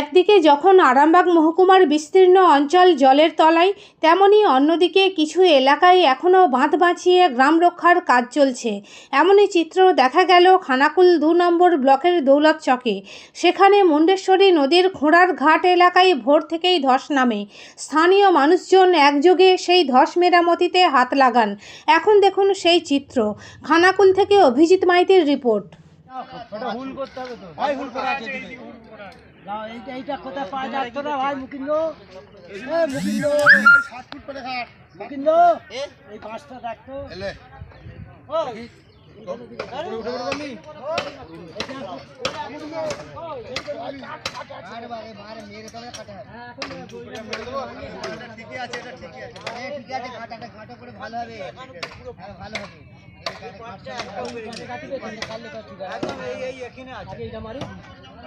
একদিকে যখন আরামবাগ মহকুমার বিস্তীর্ণ অঞ্চল জলের তলায় তেমনি অন্যদিকে কিছু এলাকায় এখনও বাঁধ বাঁচিয়ে গ্রাম রক্ষার কাজ চলছে। এমনই চিত্র দেখা গেল খানাকুল দু নম্বর ব্লকের দৌলত চকে। সেখানে মুন্ডেশ্বরী নদীর খোঁড়ার ঘাট এলাকায় ভোর থেকেই ধস নামে। স্থানীয় মানুষজন একযোগে সেই ধস মেরামতিতে হাত লাগান। এখন দেখুন সেই চিত্র। খানাকুল থেকে অভিজিৎ মাইতির রিপোর্ট। ওটা হুল করতে হবে তো ভাই হুল করা আছে এদিকে। না, এইটা এইটা কোথায় পাওয়া যাচ্ছে না ভাই মুকিন্দ এ মুকিন্দ মুকিন্দ এই পাঁচটা দেখতো ওই, আগে এইটা মারি একটা অন্তত দিয়ে দেই।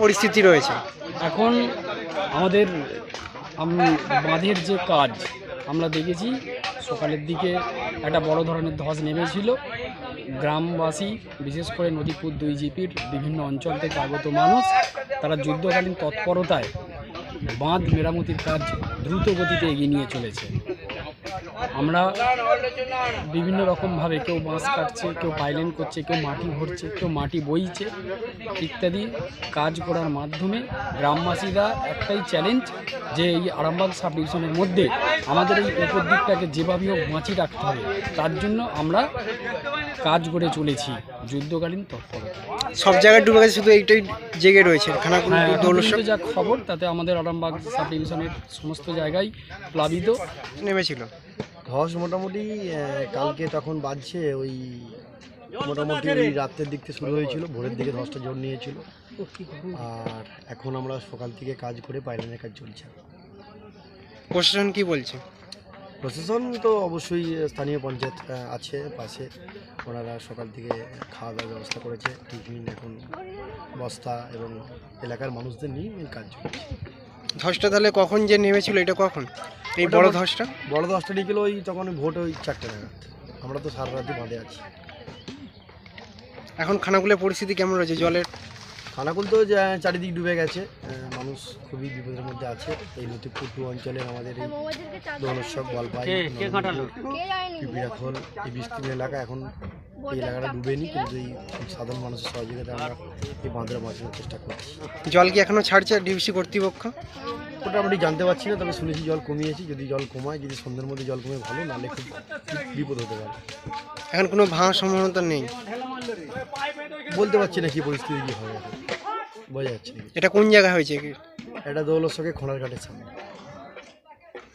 পরিস্থিতি রয়েছে। এখন আমাদের বাঁধের যে কাজ, আমরা দেখেছি সকালের দিকে একটা বড় ধরনের ধস নেমেছিল। গ্রামবাসী, বিশেষ করে নদীপুর দুই জিপির বিভিন্ন অঞ্চল থেকে আগত মানুষ, তারা যুদ্ধকালীন তৎপরতায় বাঁধ মেরামতির কাজ দ্রুত গতিতে এগিয়ে নিয়ে চলেছে। আমরা বিভিন্ন রকমভাবে কেউ বাঁশ কাটছে কেউ পাইলেন করছে কেউ মাটি ভরছে কেউ মাটি বইছে ইত্যাদি কাজ করার মাধ্যমে গ্রামবাসীরা একটাই চ্যালেঞ্জ যে এই আরামবাগ সাব ডিভিশনের মধ্যে আমাদের এই উপর দিকটাকে যেভাবে হোক বাঁচিয়ে রাখতে হবে। তার জন্য আমরা কাজ করে চলেছি যুদ্ধকালীন তৎপরতা। সব জায়গায় ডুবে গেছে শুধু এইটাই জেগে রয়েছে হ্যাঁ যা খবর তাতে আমাদের আরামবাগ সাব ডিভিশনের সমস্ত জায়গায় প্লাবিত। নেমেছিল। ধস মোটামুটি কালকে তখন বাজছে ওই মোটামুটি ওই রাত্রের দিক থেকে শুরু হয়েছিল ভোরের দিকে ধসটা জোর নিয়েছিল। আর এখন আমরা সকাল থেকে কাজ করে পাইলানের কাজ চলছে। প্রশাসন কি বলছে? প্রশাসন তো অবশ্যই স্থানীয় পঞ্চায়েত আছে পাশে। ওনারা সকাল থেকে খাওয়া দাওয়ার ব্যবস্থা করেছে টিফিন এখন বস্তা এবং এলাকার মানুষদের নিয়ে কাজ চলছে। ধসটা তাহলে কখন যে নেমেছিল এটা কখন? এই বড় ধসটা? বড় দশটা নিয়েছিল ওই তখন ভোট ওই চারটে নাগাদ। আমরা তো সারা রাতে বাঁধে আছি। এখন খানাকুলের পরিস্থিতি কেমন রয়েছে জলের? খানাকুল তো চারিদিক ডুবে গেছে। মানুষ খুবই বিপদের মধ্যে আছে। এই লতিপুর টু অঞ্চলের আমাদের এই দৌলৎসব গলপাই পিপিরাখোল এই বিস্তীর্ণ এলাকা এখন এই এলাকাটা ডুবেনি কিন্তু এই সাধারণ মানুষের সহযোগিতা আমরা এই বাঁধটা বাঁচানোর চেষ্টা করছি। জল কি এখনও ছাড়ছে ডিভিসি কর্তৃপক্ষ? মোটামুটি জানতে পারছি না তবে শুনেছি জল কমিয়েছি যদি জল কমায় যদি সন্ধ্যের মধ্যে জল কমে ভালো নাহলে খুব বিপদ হতে পারে। এখন কোনো ভাঙার সম্ভাবনা নেই। বলতে পারছি না কি পরিস্থিতি কী হবে। এখন বোঝা যাচ্ছে না। এটা কোন জায়গায় হয়েছে? কি এটা দৌলৎসকে খোঁড়ার ঘাটের সামনে।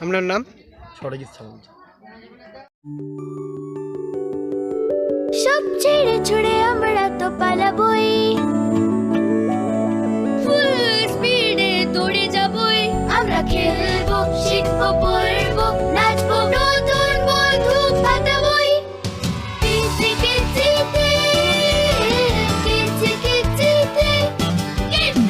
আপনার নাম? সরজিৎ সামন্ত। সব ছেড়ে ছুড়ে আমরা তো পালাবই।